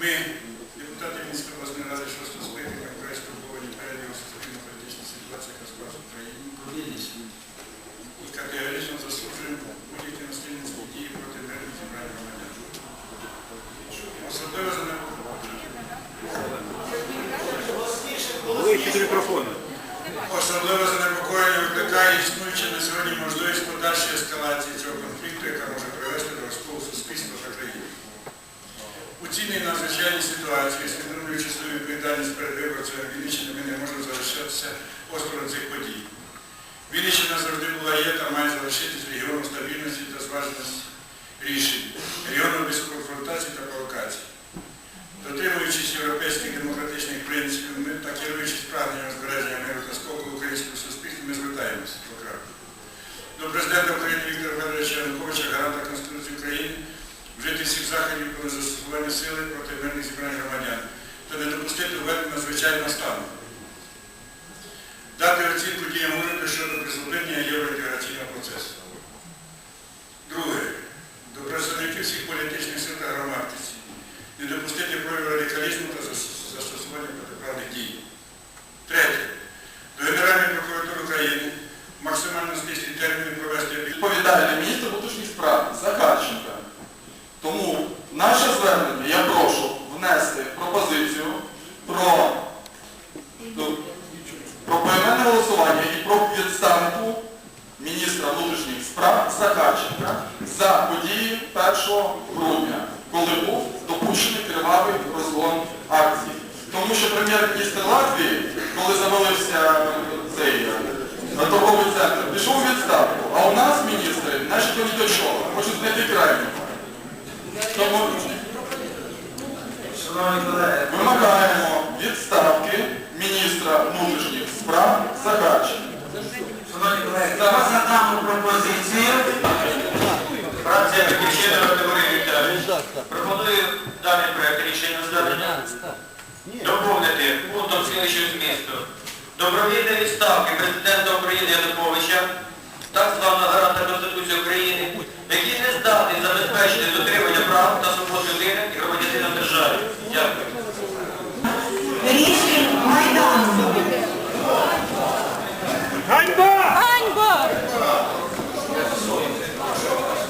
Ми, депутати Мінської обласної ради 6 скликання, вкрай стурбовані перебігом суспільно-політичної ситуації, яка склалася в країні, і категорично засуджуємо будь-які насильницькі дії проти мирних зібрань громадян. Особливо до мікрофону. Особливо занепокоєння викликає існуюча на сьогодні можливість подальшої ескалації цього конфлікту, яка може привести до розколу суспільства та країни. У цій надзвичайній ситуації, усвідомлюючи свою відповідальність перед виборцями Вінниччини, ми не можемо залишатися осторонь цих подій. Вінниччина завжди була є та має залишитись регіоном стабільності та зваженості рішень, регіоном без конфронтацій та провокацій. Дотримуючись європейських демократичних принципів, ми та керуючись прагненням збереження миру та спокою українського суспільства, ми звертаємося до краю. До президента України Віктора Федоровича Януковича, гаранта Конституції України, вжити всіх заходів про застосування сили проти мирних зібрань громадян та не допустити введення надзвичайного стану. Дати оцінку діям уряду щодо призупинення євроінтеграційного процесу. Друге. До представників всіх політичних сил та громадськості не допустити прояву радикалізму та застосування протиправних дій. Третє. До Генеральної прокуратури України максимально стислі терміни провести відповідальний міністр внутрішніх справ Захарченка. Тому наше звернення я прошу внести пропозицію про, ну, про поіменне голосування і про відставку міністра внутрішніх справ Захарченка за події 1 грудня, коли був допущений кривавий розгон акцій. Тому що прем'єр-міністр Латвії, коли завалився цей е, торговий центр, пішов у відставку, а у нас міністри начебто ні до чого, хочуть знайти крайнього. Тому вимагаємо відставки міністра внутрішніх справ Захарченка. шановні колеги, надамо пропозицію. Фракція Пропоную даний проект рішення зведення доповнити пунктом слідчого змісту. Добровільної відставки президента України Януковича, так званого